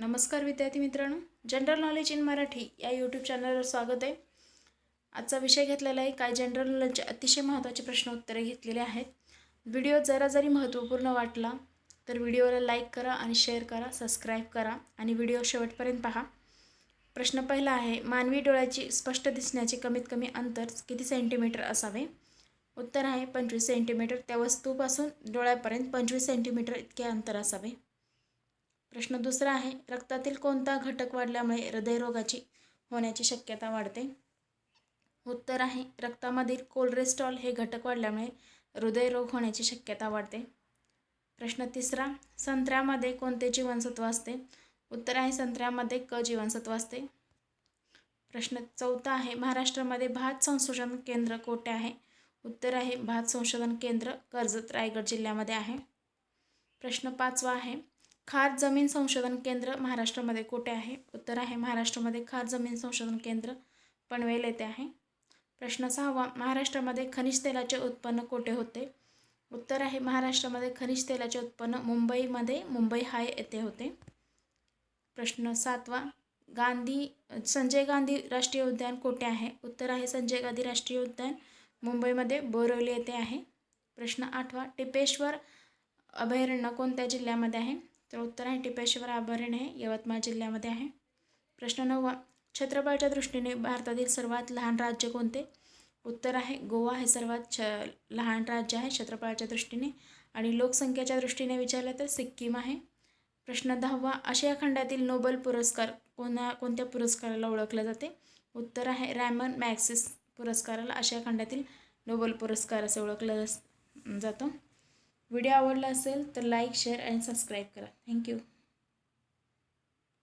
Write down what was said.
नमस्कार विद्यार्थी मित्रांनो जनरल नॉलेज इन मराठी या यूट्यूब चॅनलवर स्वागत आहे. आजचा विषय घेतलेला आहे काय जनरल नॉलेजचे अतिशय महत्त्वाचे प्रश्न उत्तरे घेतलेले आहेत. व्हिडिओ जरा जरी महत्त्वपूर्ण वाटला तर व्हिडिओला लाईक करा आणि शेअर करा सबस्क्राईब करा आणि व्हिडिओ शेवटपर्यंत पहा. प्रश्न पहिला आहे मानवी डोळ्याची स्पष्ट दिसण्याचे कमीत कमी अंतर किती सेंटीमीटर असावे? उत्तर आहे पंचवीस सेंटीमीटर त्या वस्तूपासून डोळ्यापर्यंत पंचवीस सेंटीमीटर इतके अंतर असावे. प्रश्न दुसरा आहे रक्तातील कोणता घटक वाढल्यामुळे हृदयरोगाची होण्याची शक्यता वाढते? उत्तर आहे रक्तामधील कोलेस्ट्रॉल हे घटक वाढल्यामुळे हृदयरोग होण्याची शक्यता वाढते. प्रश्न तिसरा संत्र्यामध्ये कोणते जीवनसत्व असते? उत्तर आहे संत्र्यामध्ये क जीवनसत्व असते. प्रश्न चौथा आहे महाराष्ट्रामध्ये भात संशोधन केंद्र कोठे आहे? उत्तर आहे भात संशोधन केंद्र कर्जत रायगड जिल्ह्यामध्ये आहे. प्रश्न पाचवा आहे खार जमीन संशोधन केंद्र महाराष्ट्रामध्ये कोठे आहे? उत्तर आहे महाराष्ट्रामध्ये खार जमीन संशोधन केंद्र पनवेल येथे आहे. प्रश्न सहावा महाराष्ट्रामध्ये खनिज तेलाचे उत्पन्न कोठे होते? उत्तर आहे महाराष्ट्रामध्ये खनिज तेलाचे उत्पन्न मुंबईमध्ये मुंबई हाय येथे होते. प्रश्न सातवा गांधी संजय गांधी राष्ट्रीय उद्यान कोठे आहे? उत्तर आहे संजय गांधी राष्ट्रीय उद्यान मुंबईमध्ये बोरवली येथे आहे. प्रश्न आठवा टिपेश्वर अभयारण्य कोणत्या जिल्ह्यामध्ये आहे? तर उत्तर आहे टिपेश्वर अभयारण्य हे यवतमाळ जिल्ह्यामध्ये आहे. प्रश्न नववा क्षेत्रफळाच्या दृष्टीने भारतातील सर्वात लहान राज्य कोणते? उत्तर आहे गोवा हे सर्वात छ लहान राज्य आहे क्षेत्रफळाच्या दृष्टीने. आणि लोकसंख्येच्या दृष्टीने विचारलं तर सिक्कीम आहे. प्रश्न दहावा आशिया खंडातील नोबल पुरस्कार कोणा कोणत्या पुरस्काराला ओळखलं जाते? उत्तर आहे रॅमन मॅक्सिस पुरस्काराला आशिया खंडातील नोबल पुरस्कार असे ओळखलं जातं. व्हिडिओ आवडला असेल तर लाईक शेअर आणि सबस्क्राईब करा. Thank you.